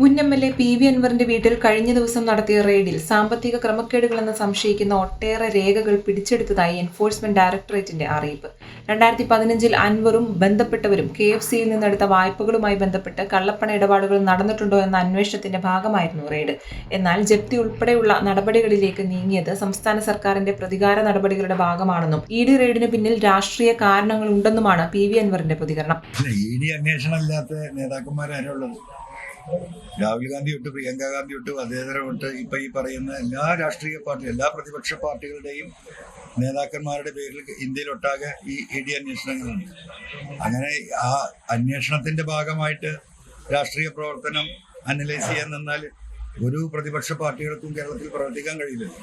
മുൻ M L A P V അൻവറിന്റെ വീട്ടിൽ കഴിഞ്ഞ ദിവസം നടത്തിയ റെയ്ഡിൽ സാമ്പത്തിക ക്രമക്കേടുകളെന്ന് സംശയിക്കുന്ന ഒട്ടേറെ രേഖകൾ പിടിച്ചെടുത്തതായി എൻഫോഴ്സ്മെന്റ് ഡയറക്ടറേറ്റിന്റെ അറിയിപ്പ്. രണ്ടായിരത്തി പതിനഞ്ചിൽ അൻവറും ബന്ധപ്പെട്ടവരും കെ എഫ് സിയിൽ നിന്നെടുത്ത വായ്പകളുമായി ബന്ധപ്പെട്ട് കള്ളപ്പണ ഇടപാടുകൾ നടന്നിട്ടുണ്ടോ എന്ന അന്വേഷണത്തിന്റെ ഭാഗമായിരുന്നു റെയ്ഡ്. എന്നാൽ ജപ്തി ഉൾപ്പെടെയുള്ള നടപടികളിലേക്ക് നീങ്ങിയത് സംസ്ഥാന സർക്കാരിന്റെ പ്രതികാര നടപടികളുടെ ഭാഗമാണെന്നും ഇ ഡി റെയ്ഡിന് പിന്നിൽ രാഷ്ട്രീയ കാരണങ്ങളുണ്ടെന്നുമാണ് പി വി അൻവറിന്റെ പ്രതികരണം. രാഹുൽ ഗാന്ധി തൊട്ട് പ്രിയങ്ക ഗാന്ധി തൊട്ട് വധേതര തൊട്ട് ഇപ്പൊ ഈ പറയുന്ന എല്ലാ രാഷ്ട്രീയ പാർട്ടി എല്ലാ പ്രതിപക്ഷ പാർട്ടികളുടെയും നേതാക്കന്മാരുടെ പേരിൽ ഇന്ത്യയിലൊട്ടാകെ ഈ ഇ ഡി അന്വേഷണങ്ങളുണ്ട് അങ്ങനെ ആ അന്വേഷണത്തിന്റെ ഭാഗമായിട്ട് രാഷ്ട്രീയ പ്രവർത്തനം അനലൈസ് ചെയ്യാൻ നിന്നാൽ ഒരു പ്രതിപക്ഷ പാർട്ടികൾക്കും കേരളത്തിൽ പ്രവർത്തിക്കാൻ കഴിയില്ലല്ലോ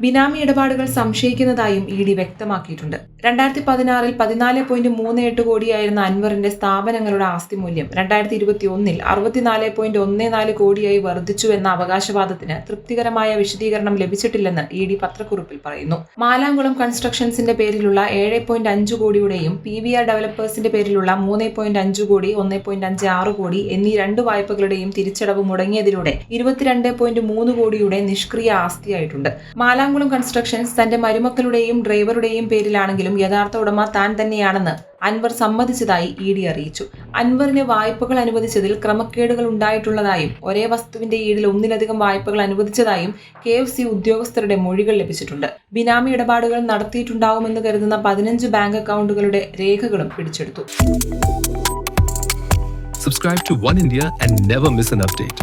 ബിനാമി ഇടപാടുകൾ സംശയിക്കുന്നതായും ഇ ഡി വ്യക്തമാക്കിയിട്ടുണ്ട്. രണ്ടായിരത്തി പതിനാറിൽ പതിനാല് പോയിന്റ് മൂന്ന് എട്ട് കോടിയായിരുന്ന അൻവറിന്റെ സ്ഥാപനങ്ങളുടെ ആസ്തി മൂല്യം രണ്ടായിരത്തി ഇരുപത്തി ഒന്നിൽ അറുപത്തിനാല് പോയിന്റ് ഒന്ന് നാല് കോടിയായി വർദ്ധിച്ചു എന്ന അവകാശവാദത്തിന് തൃപ്തികരമായ വിശദീകരണം ലഭിച്ചിട്ടില്ലെന്ന് ഇ ഡി പത്രക്കുറിപ്പിൽ പറയുന്നു. മാലാംകുളം കൺസ്ട്രക്ഷൻസിന്റെ പേരിലുള്ള ഏഴ് പോയിന്റ് അഞ്ച് കോടിയുടെയും പി വി ആർ ഡെവലപ്പേഴ്സിന്റെ പേരിലുള്ള മൂന്ന് പോയിന്റ് അഞ്ച് കോടി ഒന്ന് പോയിന്റ് അഞ്ച് ആറ് കോടി എന്നീ രണ്ട് വായ്പകളുടെയും തിരിച്ചടവ് മുടങ്ങിയതിലൂടെ ഇരുപത്തിരണ്ട് പോയിന്റ് മൂന്ന് കോടിയുടെ നിഷ്ക്രിയ ആസ്തിയായിട്ടുണ്ട്. മാലാങ്കുളം കൺസ്ട്രക്ഷൻസ് തന്റെ മരുമക്കളുടെയും ഡ്രൈവറുടെയും പേരിലാണെങ്കിലും യഥാർത്ഥ ഉടമ താൻ തന്നെയാണെന്ന് അൻവർ സമ്മതിച്ചതായി ഇ ഡി അറിയിച്ചു. അൻവറിന് വായ്പകൾ അനുവദിച്ചതിൽ ക്രമക്കേടുകൾ ഉണ്ടായിട്ടുള്ളതായും ഒരേ വസ്തുവിന്റെ ഈടിൽ ഒന്നിലധികം വായ്പകൾ അനുവദിച്ചതായും കെ എഫ് സി ഉദ്യോഗസ്ഥരുടെ മൊഴികൾ ലഭിച്ചിട്ടുണ്ട്. ബിനാമി ഇടപാടുകൾ നടത്തിയിട്ടുണ്ടാവുമെന്ന് കരുതുന്ന പതിനഞ്ച് ബാങ്ക് അക്കൗണ്ടുകളുടെ രേഖകളും പിടിച്ചെടുത്തു. Subscribe to One India and never miss an update.